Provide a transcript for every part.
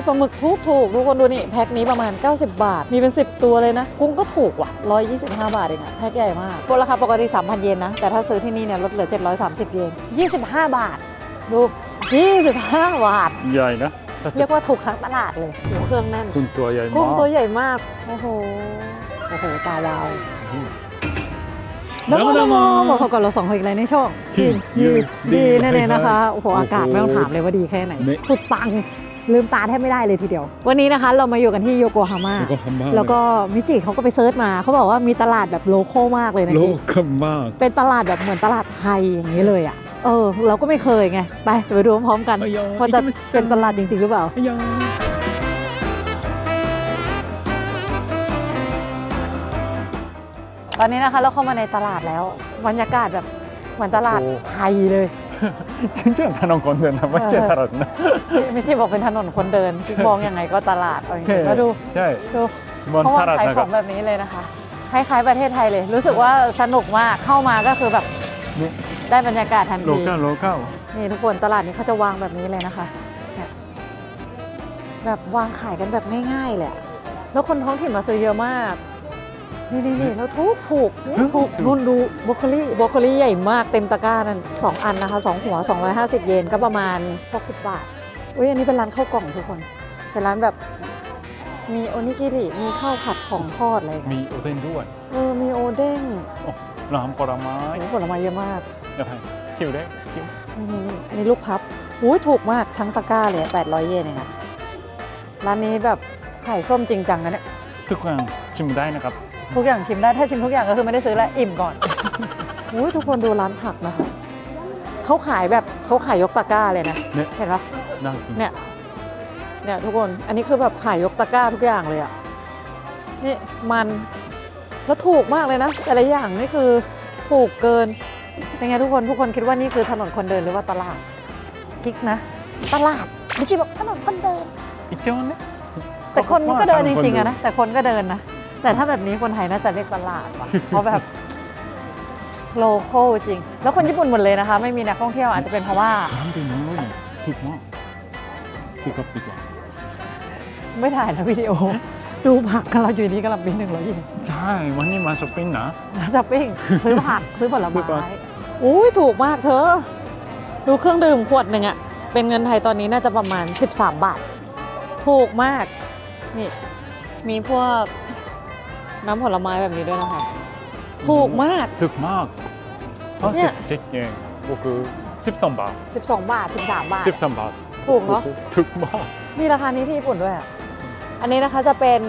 ยปลาหมึกถูกถูกทุกคนดูนี่แพ็คนี้ประมาณ 90 บาท มีเป็น 10 ตัวเลยนะ กุ้งก็ถูกว่ะ 125 บาทเองอะแพ็คใหญ่มากปกราคาปกติ 3,000 เยนนะ แต่ถ้าซื้อที่นี่เนี่ยลดเหลือ 730 เยน 25 บาท ดู 25 บาท ใหญ่นะแต่เรียกว่าถูกทั้งตลาดเลยโอ้เครื่องแน่นคุณตัวใหญ่มากกุ้งตัวใหญ่มาก โอ้โห โอ้โห ตาวาวอืมแล้วก็แล้วก็มอมาบอกเขาก่อนเราสองคนอีกอะไรในช่องกินดีดีดีแน่ๆนะคะ โอ้โอ้โหโห อากาศไม่ต้องถามเลยว่าดีแค่ไหนนี่สุดปัง ลืมตาแทบไม่ได้เลยทีเดียว วันนี้นะคะเรามาอยู่กันที่โยโกฮาม่าแล้วก็ทำมากแล้วก็มิจิเขาก็ไปเซิร์ชมาเขาบอกว่ามีตลาดแบบโลโก้มากเลยนะโลกิ๊กกมากเป็นตลาดแบบเหมือนตลาดไทยอย่างนี้เลยอะเออ เราก็ไม่เคยไง ไปเดี๋ยวไปดูพร้อมๆกันอ้ยอว่าจะเป็นตลาดจริงๆหรือเปล่าอ้ยอตอนนี้นะคะเราเข้ามาในตลาดแล้วบรรยากาศแบบเหมือนตลาดไทยเลย จริงๆถนนคนเดินนะไม่ใช่ตลาดนะไม่ใช่บอกเป็นถนนคนเดินที่มองยังไงก็ตลาดเอาจริงๆก็ดูใช่ดูบนเพราะตว่าลาดขายนะขครัอบงแบบนี้เลยนะคะ คล้ายๆประเทศไทยเลย รู้สึกว่าสนุกมากเข้ามาก็คือแบบนี่ ได้บรรยากาศทันโลทีกาโลกานี่ทุกคนตลาดนี้เขาจะวางแบบนี้เลยนะคะเนี่ยแบบวางขายกันแบบง่ายๆเลยอะแล้วคนท้องถิ่นมาซื้อเยอะมาก นี่นี่นี่แล้วถูกถูกถูกถูกนุ่นดูบรอกโคลีบรอกโคลีใหญ่มากเต็มตะกร้านั่นสองอันนะคะสองหัว 250 เยนก็ประมาณ 60 บาทอุ้ยอันนี้เป็นร้านข้าวกล่องทุกคน เป็นร้านแบบมีโอนิกิริมีข้าวผัดของทอดอะไรกันมีโอเด้นด้วยเออมีโอเด้งโอ้น้ำผลไม้โอ้ผลไม้เยอะมากเดี๋ยวให้คิวได้คิวนี่นี่นี่อันนี้ลูกพับอุ้ยถูกมากทั้งตะกร้าเลย800 เยนเองอะร้านนี้แบบขายส้มจริงจังนะเนี่ยทุกอย่างชิมได้นะครับ ทุกอย่างชิมได้ถ้าชิมทุกอย่างก็คือไม่ได้ซื้อแล้วอิ่มก่อน อุ้ยทุกคนดูร้านผักนะคะเขาขายแบบเขาขายยกตะกร้าเลยนะเนี่ย เห็นปะน่ากินเนี่ยเนี่ยทุกคนอันนี้คือแบบขายยกตะกร้าทุกอย่างเลยอะนี่มันแล้วถูกมากเลยนะแต่ละอย่างนี่คือถูกเกินเป็นไงทุกคนทุกคนคิดว่านี่คือถนนคนเดินหรือว่าตลาดกิ๊กนะ ตลาดไม่ใช่บอกถนนคนเดิน อีกเจ้าเนี่ยแต่คนก็เดินจริงๆอะนะแต่คนก็เดินนะ แต่ถ้าแบบนี้คนไทยน่าจะเรียกตลาดว่ะ เพราะแบบโลโก้จริง แล้วคนญี่ปุ่นหมดเลยนะคะ ไม่มีนักท่องเที่ยวอาจจะเป็นเพราะว่าน้ำดื่มน้ำเลยถูกมากซื้อกลับดีกว่าไม่ถ่ายนะวิดีโอ ดูผักกันเราอยู่นี่กำลังปีหนึ่งร้อยยี่ใช่วันนี้มาช้อปปิ้งนะ มาช้อปปิ้งซื้อผักซื้อผลซื้อก่อนไม้อุ้ยถูกมากเธอ ดูเครื่องดื่มขวดหนึ่งอะเป็นเงินไทยตอนนี้น่าจะประมาณ 13 บาท ถูกมาก นี่ มีพวก น้ำผลไม้แบบนี้ด้วยนะคะ ถูกมาก ถูกมากห้าเนี่สิยบเจ็ดเยนก็คือสิบสองบาท12 บาท 13 บาทสิบสองบาทถูกเนาะถูกมาก มีราคานี้ที่ญี่ปุ่นด้วยอะอันนี้นะคะจะเป็น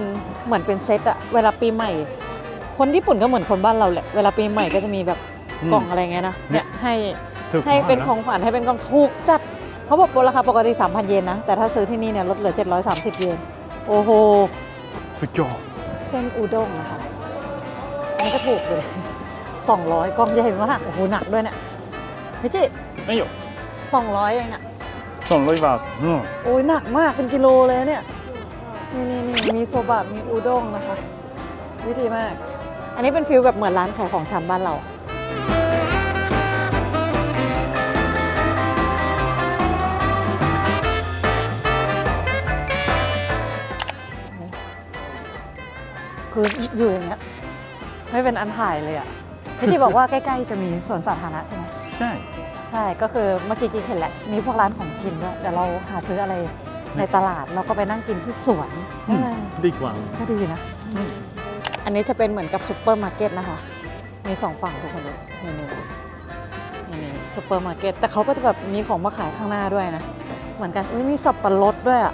เหมือนเป็นเซตอะเวลาปีใหม่ คนญี่ปุ่นก็เหมือนคนบ้านเราแหละ เวลาปีใหม่ก็จะมีแบบกล่องอะไรเงี้ยนะ เนี่ยให้ถูกให้เป็นมากะของขวัญให้เป็นกล่องถูกจัด เขาบอกราคาปกติ 3,000 เยนนะ แต่ถ้าซื้อที่นี่เนี่ยลดเหลือ 730 เยน โอ้โห สุดยอด เส้นอุด้งนะคะอันนี้ก็ถูกเลย200กล่องใหญ่มากโอ้โหหนักด้วยเนี่ยพี่จิไม่หยก200เองอะสองร้อยบาทอืมโอ้ยหนักมากเป็นกิโลเลยเนี่ยนี่นี่นี่มีโซบะมีอุด้งนะคะ วิธีมาก อันนี้เป็นฟิลแบบเหมือนร้านขายของชำบ้านเรา คืออยู่อย่างเงี้ยไม่เป็นอันถ่ายเลยอะพี่จีบอกว่าใกล้ๆจะมีสวนสาธารณะใช่ไหมใช่ ใช่ก็คือเมื่อกี้กิ๊กเห็นแหละมีพวกร้านของกินด้วยเดี๋ยวเราหาซื้ออะไรในตลาดเราก็ไปนั่งกินที่สวนอืม เออดีกว่า ก็ดีนะอันนี้จะเป็นเหมือนกับซุปเปอร์มาร์เก็ตนะคะ มีสองฝั่งทุกคนเลยนี่นี่นี่นี่ซุปเปอร์มาร์เก็ตแต่เขาก็จะแบบมีของมาขายข้างหน้าด้วยนะ เหมือนกัน อุ้ยมีสับปะรดด้วยอะ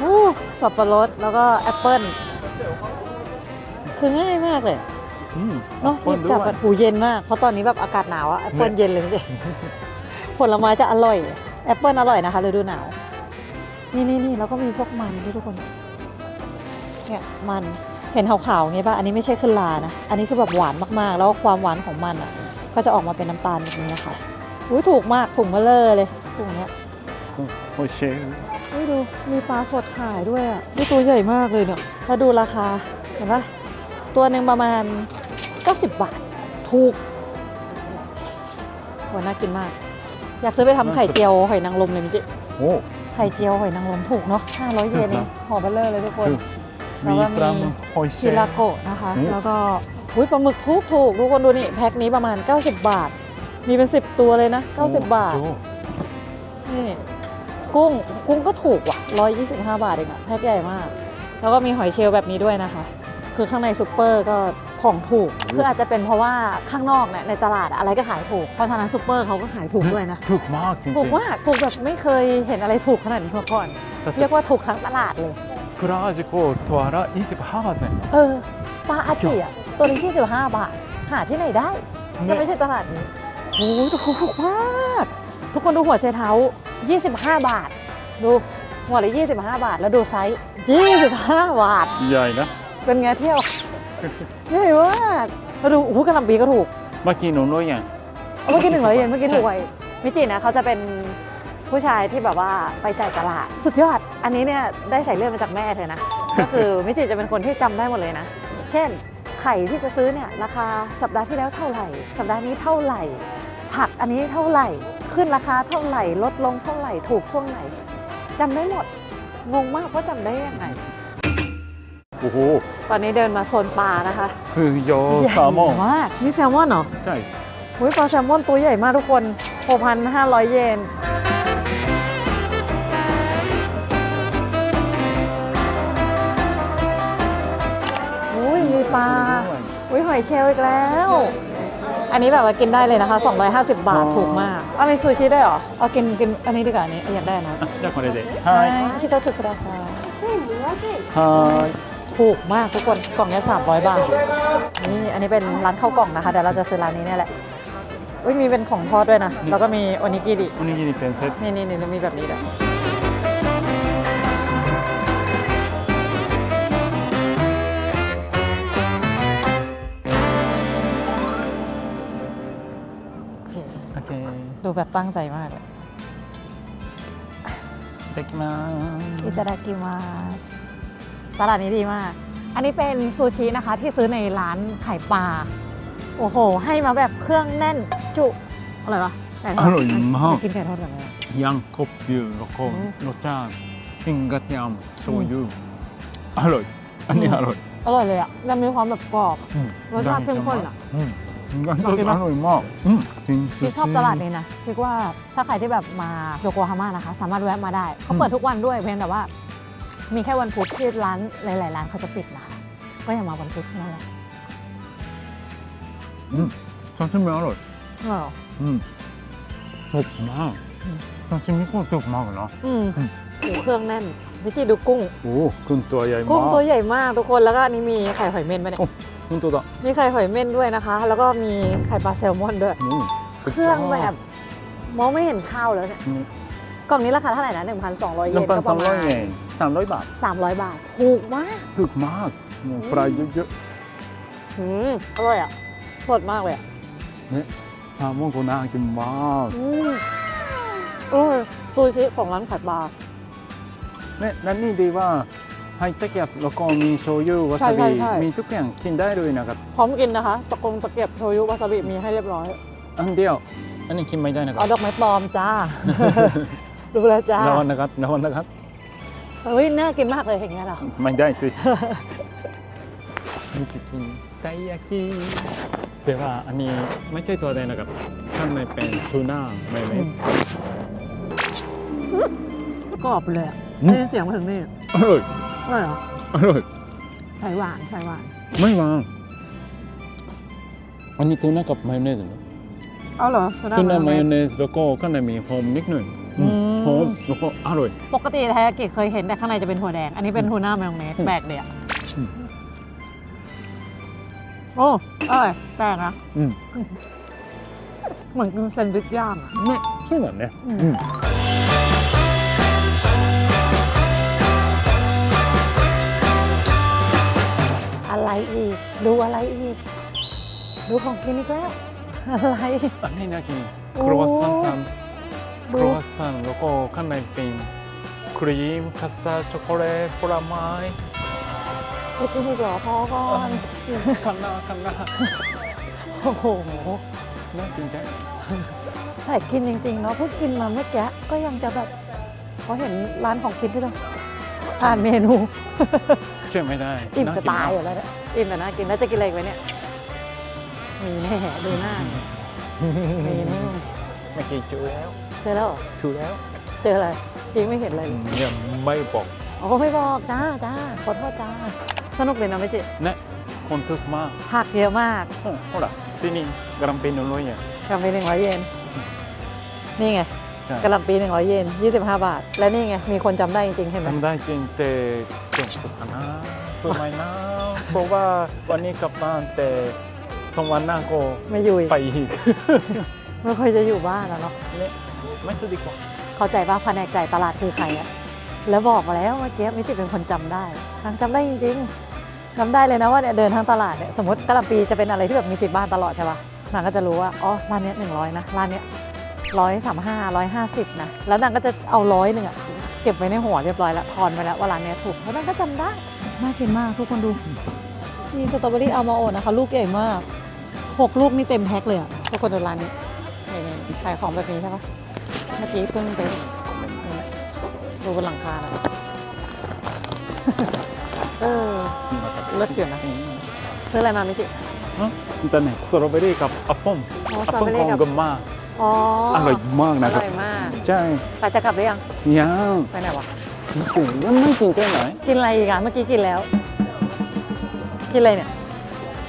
อู้สับปะรดแล้วก็แอปเปิ้ล คือง่ายมากเลยอืมเนาะคนรีบด้จับวยกันหูเย็นมาก เพราะตอนนี้แบบอากาศหนาวอะแอปเปิลเนี่ยเย็นเลยไม่ใช่ผลไม้จะอร่อย แอปเปิลอร่อยนะคะฤดูหนาว นี่นี่นี่แล้วก็มีพวกมันด้วยทุกคน เนี่ยมันเห็นขาวๆอย่างงี้ป่ะ อันนี้ไม่ใช่ขึ้นลานะ อันนี้คือแบบหวานมากๆ แล้วความหวานของมันอะก็จะออกมาเป็นน้ำตาลแบบนี้นะคะอุ้ยถูกมากถุงเบลเลอร์เลยถุงเนี้ยโอ้เชฟอุ้ยดูมีปลาสดขายด้วยอะนี่ตัวใหญ่มากเลยเนี่ยถ้าดูราคาเห็นปะ ตัวหนึ่งประมาณ 90 บาท ถูกโหน่ากินมาก อยากซื้อไปทำไข่เจียวหอยนางรมเลยมิจิโอ้ไข่ข่เจียวหอยนางรมถูกเนาะ500 เยนเองห่อเบลเลอร์เลยทุกคนถูกแล้วมีก็ปลามีหมึกหอยเชชิลราล์โกะนะคะอืมแล้วก็อุ้ยปลาหมึกถูกถูกทุกคนดูนี่แพ็คนี้ประมาณ 90 บาท มีเป็น 10 ตัวเลยนะ 90 บาทโอ้นี่กุ้งกุ้งก็ถูกว่ะ 125 บาทเองอะแพ็คใหญ่มาก แล้วก็มีหอยเชลล์แบบนี้ด้วยนะคะ คือข้างในซูเปอร์ก็ของถูก คืออาจจะเป็นเพราะว่าข้างนอกเนี่ยในตลาดอะอะไรก็ขายถูก เพราะฉะนั้นซูเปอร์เขาก็ขายถูกด้วยนะ ถูกมากจริง ถูกมากถูกแบบไม่เคยเห็นอะไรถูกขนาดนี้มาก่อน เรียกว่าถูกทั้งตลาดเลย プラージコトアラ25バーゼン เออปลาอาจิอ่ะตัวนี้25 บาท หาที่ไหนได้ถ้าไม่ใช่ตลาดนี้โอ้โหถูกมาก ทุกคนดูหัวไชเท้า 25 บาท ดูหัวละ25 บาท แล้วดูไซส์ 25 บาท ใหญ่นะ เป็นไงเที่ยวใหญ่มากแล้วดูโอ้โหกะหล่ำปีก็ถูกเมื่อกี้หนูรู้ยังเอาเมื่อกี้หนึ่งร้อยเยนเมื่อกี้ถูกไว้มิจินะเขาจะเป็นผู้ชายที่แบบว่าไปจ่ายตลาด สุดยอด อันนี้เนี่ยได้ใส่เลือดมาจากแม่เธอนะ ก็คือมิจิจะเป็นคนที่จำได้หมดเลยนะ เช่น ไข่ที่จะซื้อเนี่ยราคาสัปดาห์ที่แล้วเท่าไหร่ สัปดาห์นี้เท่าไหร่ ผักอันนี้เท่าไหร่ ขึ้นราคาเท่าไหร่ ลดลงเท่าไหร่ ถูกช่วงไหนจำได้หมด งงมากว่าจำได้ยังไง โอ้โห ตอนนี้เดินมาโซนปลานะคะซูโยแซลมอนมากนี่แซลมอนเหรอ ใช่หุ้ยปลาแซลมอนตัวใหญ่มากทุกคน 6,500 เยน อุ้ยมีปลา อุ้ยหอยเชลล์อีกแล้ว อันนี้แบบว่ากินได้เลยนะคะ 250 บาทถูกมากเอาเมนซูชิได้วยเหรอ เอากินกินอันนี้ดีกว่าอันี้อยากได้นะอยากคนเด็ดๆ Hi คิดจะถึกกระดาษはい。 ถูกมากทุกคน กล่องเนี้ย300 บาท นี่อันนี้เป็นร้านข้าวกล่องนะคะ เดี๋ยวเราจะซื้อร้านนี้เนี่ยแหละ อุ้ยมีเป็นของทอดด้วยนะ แล้วก็มีโอนิกิริ おにぎりペンセット นี่นี่นี่มีแบบนี้ด้วยโอเค オッケー ดูแบบตั้งใจมากเลย いただきます อิตาดากิมาส ตลาดนี้ดีมาก อันนี้เป็นซูชินะคะที่ซื้อในร้านไข่ปลา โอ้โห ให้มาแบบเครื่องแน่นจุ อะไรวะไก่ทอดอร่อยมาก กินไก่ทอดแบบนี้ยังครบอยู่แล้วก็รสชาติซิงกัตยมโชยุอร่อย อันนี้อร่อย อร่อยเลยอะมันมีความแบบกรอบ รสชาติเข้มข้นอะอร่อยมากจริงที่ชอบตลาดนี้นะคิดว่าถ้าใครที่แบบมาโยโกฮาม่านะคะ สามารถแวะมาได้ เขาเปิดทุกวันด้วยเพียงแต่ว่า มีแค่วันพุธที่ร้านหลาย ๆ ร้านเขาจะปิดนะคะ ก็อย่ามาวันพุธนั่นแหละอืมซาชิมิอร่อยอ้าว อืมจบมากอืม ซาชิมิก็จบมากเนาะอืมโอ้โหเครื่องแน่นพี่จีดูกุ้ง โอ้กุ้งตัวใหญ่มากกุ้งตัวใหญ่มากทุกคนแล้วก็นี่มีไข่หอยเม่นไหมเนี่ยโอ้กุ้งตัวละมีไข่หอยเม่นด้วยนะคะ แล้วก็มีไข่ปลาแซลมอนด้วยเครื่องแบบมองไม่เห็นข้าวแล้วเนี่ย กล่องนี้ราคาเท่าไหร่นะ 1,200 เยนลำปางก็สปอระงสามร้อยเยนสามร้อยบาทสามร้อยบาท ถูกมาก ถูกมากปลาเยอะอือร่อยอะ สดมากเลยอะเนี่ยแซลมอนก็น่ากินมากโอ้ยซูชิของร้านขายปลา เนี่ยนั่นนี่ดีว่าให้ตะเกียบบแล้วก็มีโชยุวาซาบิมีทุกอย่างกินได้เลยนะครับพร้อมกินนะคะ ตะกงตะเกียบโชยุวาซาบิมีให้เรียบร้อย อันเดียว อันนี้กินไม่ได้นะครับ เอาดอกไม้ปลอมจ้า รู้แล้วจ้าระวังนะครับระวังนะครับเฮ้ยน่ากินมากเลยอย่างเงี้ยเหรอไม่ได้สิมีจิกินไก่ยากิแต่ว่าอันนี้ไม่ใช่ตัวใดนะครับข้างในเป็นทูน่าไม่เม็ดกรอบเลยอะอืมได้ยินเสียงมาถึงนี่อร่อยอร่อยเหรออร่อยใส่หวานใส่หวาน ไม่วางอันนี้ทูน่ากับมายองเนสเหรอเอาเหรอทูน่ามายองเนสแล้วก็ข้างในมีหอมนิดหน่อยอืมอืม หอมแล้วก็อร่อย ปกติไทยากิเคยเห็นแต่ข้างในจะเป็นถั่วแดง อันนี้เป็นทูน่ามายองเนส อืม แปลกเลยอ่ะ อืม โอ้อร่อยแปลกนะ อืม เหมือนกินแซนด์วิชย่างอ่ะ ねそうだねうんうん อะไรอีก ดูอะไรอีก ดูของกินอีกแล้ว อะไร อันนี้น่ากิน โอ้ ครัวซองซัน ดู ครัวซองแล้วก็ข้างในเป็นครีมคัสตาร์ดช็อกโกแลตผลไม้ไปกินอีกเหรอพอก่อนคันนาคันนาโอ้โหน่ากินจังใส่กินจริงๆเนาะเพิ่งกินมาเมื่อกี้ก็ยังจะแบบเขาเห็นร้านของกินด้วยเหรออ่านเมนูช่วยไม่ได้อิ่มน่จะกินตายอยู่แล้วเนี่ยอิ่มแต่น่ากินแล้วจะกินอะไรอีกไหมเนี่ยมีแน่ดูหน้ามีแน่เมื่อกี้จูแล้ว เจอแล้วถูแล้วเจออะไรยังไม่เห็นเลยเนี่ยไม่บอกอ๋อไม่บอกจ้าจ้าขอโทษจ้าสนุกเลยนะไม่จิน่ะคนทึกมากผักเยอะมากอืมโอ้ล่ะที่นี่กรัมปีหนึ่งร้อยเยนกรำปีหนึ่งร้อยเยนนี่ไงใช่กะหล่ำปีหนึ่งร้อยเยนยี่สิบห้าบาท และนี่ไงมีคนจำได้จริงๆเห็นไหมจำได้จริงแต่เก่งสุดนะสวยไมนะเพราะว่าวันนี้กลับบ้านแต่สองวันหน้าก็ไม่อยู่ไปอีก ไม่ค่อยจะอยู่บ้านแล้วเนาะ ไม่ซื้อดีกว่า เข้าใจว่าแผนกจ่ตลาดคือใครอะแล้วบอกมาแล้วเมื่อกี้มิจิเป็นคนจำได้นางจำได้จริงๆจำได้เลยนะว่าเนี่ยเดินทางตลาดเนี่ยสมมติกะหล่ำปีจะเป็นอะไรที่แบบมีติดบ้านตลอดใช่ปะนางก็จะรู้ว่าอ๋อร้านเนี้ยหนึ่งร้อยนะร้านเนี้ยร้อยสามห้าร้อยห้าสิบนะแล้วนางก็จะเอาร้อยหนึ่งอะเก็บไว้ในหัวเรียบร้อยแล้วทอนไปแล้วว่าร้านเนี้ยถูกแล้วนางก็จำได้น่ากินมากทุกคนดูมีสตรอเบอรี่อัลมอนด์นะคะลูกใหญ่มากหกลูกนี่เต็มแพ็คเลยอะทุกคนดูร้านนี้นี่ขายของแบบนี้ใช่ปะ เมื่อกี้เพิ่งไปดูบนหลังคาแล้วเออเลิศอยู่นะซื้ออะไรมามิจิแต่เนี่ยสตรอเบอรี่กับแอปเปิ้ลอ๋อแอปเปิ้ลสตรอเบอรี่ของกับกัมมาอ๋อออร่อยมากอนะครับร่อยมาก ใช่ไปจะกลับหรือยังยังไปไหนวะถึงยังไม่กินแค่ไหนกินอะไรอีกอะเมื่อกี้กินแล้ว กินอะไรเนี่ย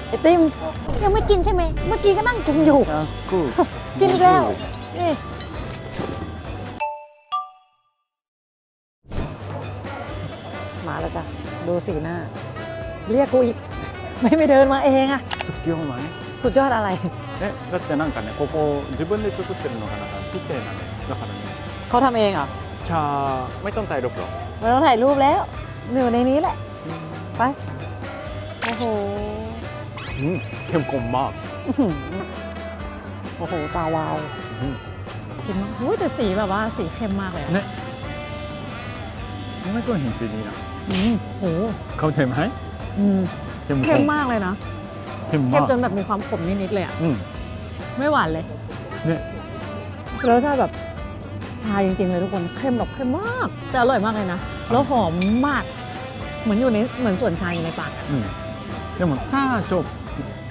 ไอติมยังไม่กินใช่ไหมเมื่อกี้ก็นั่งกินอยู่อะกูกินอีกแล้วนี่ ดูสีหน้า เรียกกูอีก ไม่ไปเดินมาเองอะ สุดยอดไหม สุดยอดอะไร えだってなんかねここ自分で作ってるのがなんかピセなねだからね เขาทำเองเหรอ ชาไม่ต้องถ่ายรูปหรอก ไม่ต้องถ่ายรูปแล้วอยู่ในนี้แหละ ไป โอ้โห อืมเข้มข้นมาก อื้อหือโอ้โห ตาวาว อืม กินมากอุ้ยแต่สีแบบว่าสีเข้มมากเลยอะ ねไม่ก็เห็นสีนี้นะ อืมโห เข้าใจไหม อืม เข้ม เข้ ข้ ม น มากเลยนะ เข้ม เข้ มาม ก จนแบบมีความขมนิดๆเลยอะ อืม ไม่หวานเลย เนี่ย รสชาติแบบชาจริงๆเลยทุกคน เข้มแบบเข้มมาก แต่อร่อยมากเลยนะ แล้วหอมมาก เหมือนอยู่ในเหมือนสวนชาอยู่ในปากอะ うんでもถ้าชอบ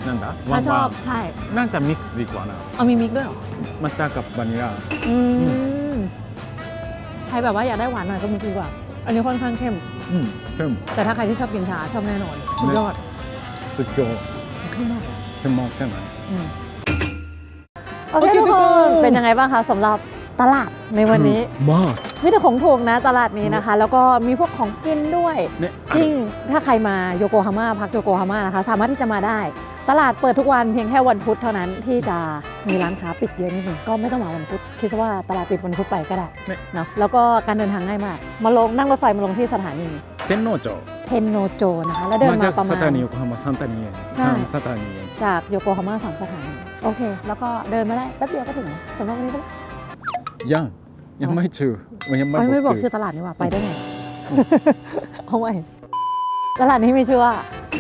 なんだ ถ้าชอบ ワン ใช่ ワンน่าจะมิกซ์ดีกว่านะ เอามีมิกด้วยเหรอ 抹茶กับวานิลา อืมใครแบบว่าอยากได้หวานหน่อยก็มิกดีกว่า อันนี้ค่อนข้างเข้ม อืมเข้มแต่ถ้าใครที่ชอบกินชาชอบแน่นอนสุดยอดสุดยอดเข้มมากเลยเข้มมากใช่ไหมอืมโอเคทุกคนเป็นยังไงบ้างคะสำหรับตลาดในวันนี้มากมีแต่ของถูกนะตลาดนี้นะคะ แล้วก็มีพวกของกินด้วยเนี่ยจริงถ้าใครมาโยโกฮาม่าพักโยโกฮาม่านะคะ สามารถที่จะมาได้ ตลาดเปิดทุกวันเพียงแค่วันพุธเท่านั้นที่จะมีร้านค้าปิดเยอะนิดหนึ่งก็ไม่ต้องมาวันพุธคิดว่าตลาดปิดวันพุธไปก็ได้เนาะแล้วก็การเดินทางง่ายมาก มาลงนั่งรถไฟมาลงที่สถานีเทนโนโจเทนโนโจนะคะแล้วเดินมาประมาณสถานีโยโกฮาม่าสถานีสามสถานีจากโยโกฮาม่าสามสถานีโอเค แล้วก็เดินมาได้แป๊บเดียวก็ถึงสำหรับวันนี้ก็ยังยังไม่ชื่อยังไม่บอกชื่อตลาดนี่ว่าไปได้ไงเอาไว้ตลาดนี้ไมีชื่อว่า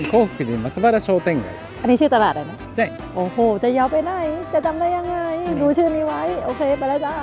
โคกจิมัตสึบาระโชเต็ไก อันนี้ชื่อตลาดอะไรนะใช่ โอ้โห จะยาวไปไหน จะจำได้ยังไง ดูชื่อนี้ไว้ โอเค ไปแล้วจ้า